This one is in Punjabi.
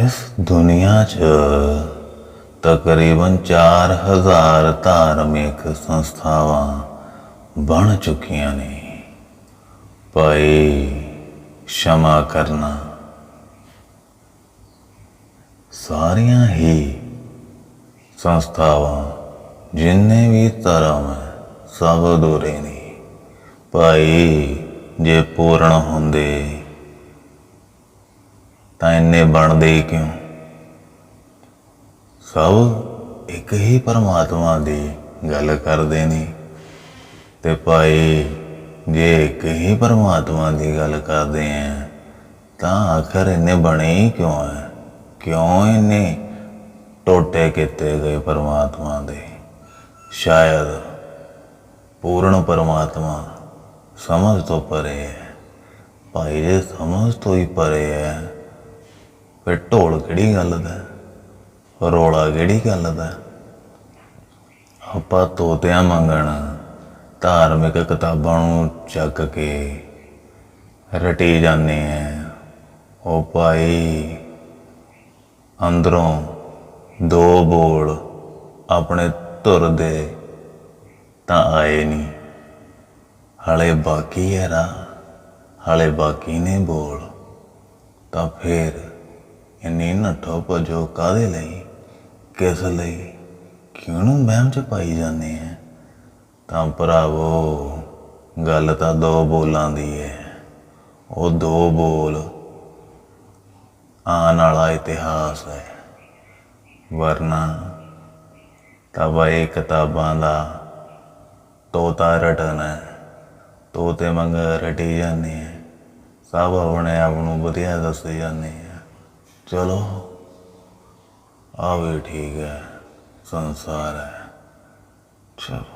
ਇਸ ਦੁਨੀਆ 'ਚ ਤਕਰੀਬਨ 4000 ਧਾਰਮਿਕ ਸੰਸਥਾਵਾਂ ਬਣ ਚੁੱਕੀਆਂ ਨੇ। ਭਾਈ ਸ਼ਮਾ ਕਰਨਾ। ਸਾਰੀਆਂ ਹੀ ਸੰਸਥਾਵਾਂ ਜਿੰਨੇ ਵੀ ਧਰਮ ਹੈ, ਸਭ ਅਧੂਰੇ ਨੇ। ਭਾਈ ਜੇ ਪੂਰਨ ਹੁੰਦੇ ਤਾਂ ਇੰਨੇ ਬਣਦੇ ਹੀ ਕਿਉਂ? ਸਭ ਇੱਕ ਹੀ ਪਰਮਾਤਮਾ ਦੀ ਗੱਲ ਕਰਦੇ ਨੇ। ਤੇ ਭਾਈ, ਜੇ ਇੱਕ ਹੀ ਪਰਮਾਤਮਾ ਦੀ ਗੱਲ ਕਰਦੇ ਆ ਤਾਂ ਆਖਰ ਇਹਨੇ ਬਣੇ ਹੀ ਕਿਉਂ ਹੈ ਕਿਉਂ ਇਹਨੇ ਟੋਟੇ ਕੀਤੇ ਗਏ ਪਰਮਾਤਮਾ ਦੇ? ਸ਼ਾਇਦ ਪੂਰਨ ਪਰਮਾਤਮਾ ਸਮਝ ਤੋਂ ਪਰੇ ਹੈ ਭਾਈ, ਜੇ ਸਮਝ ਤੋਂ ਹੀ ਪਰੇ ਹੈ ਫਿਰ ਢੋਲ ਕਿਹੜੀ ਗੱਲ ਦਾ ਰੋਲਾ ਕਿਹੜੀ ਗੱਲ ਦਾ ਆਪਾਂ ਤੋਤਿਆਂ ਮੰਗਣ ਧਾਰਮਿਕ ਕਿਤਾਬਾਂ ਨੂੰ ਚੱਕ ਕੇ ਰਟੀ ਜਾਂਦੇ ਆ। ਉਹ ਭਾਈ ਅੰਦਰੋਂ ਦੋ ਬੋਲ ਆਪਣੇ ਧੁਰ ਦੇ ਤਾਂ ਆਏ ਨਹੀਂ ਹਲੇ ਬਾਕੀ ਹੈ ਰਾ ਹਲੇ ਬਾਕੀ ਨੇ ਬੋਲ। ਤਾਂ ਫੇਰ ਇੰਨੀ ਨੱਠੋ ਭਜੋ ਕਾਦੇ ਲਈ? ਕਿਸ ਲਈ? ਕਿਉਂ ਬਹਿਮ ਚ ਪਾਈ ਜਾਂਦੇ ਆ ਤਾਂ ਭਰਾਵੋ, ਗੱਲ ਤਾਂ ਦੋ ਬੋਲਾਂ ਦੀ ਹੈ ਉਹ ਦੋ ਬੋਲ ਆਉਣ ਵਾਲਾ ਇਤਿਹਾਸ ਹੈ ਵਰਨਾ ਤਾਂ ਬਈ ਕਿਤਾਬਾਂ ਦਾ ਤੋਤਾ ਰਟਣਾ ਹੈ ਤੋਤੇ ਮੰਗ ਰਟੀ ਜਾਂਦੇ ਆ ਸਭ ਆਪਣੇ ਆਪ ਨੂੰ ਵਧੀਆ ਦੱਸੇ ਜਾਂਦੇ ਆ ਚਲੋ ਆ ਵੀ ਠੀਕ ਹੈ ਸੰਸਾਰ ਹੈ। ਚਲੋ।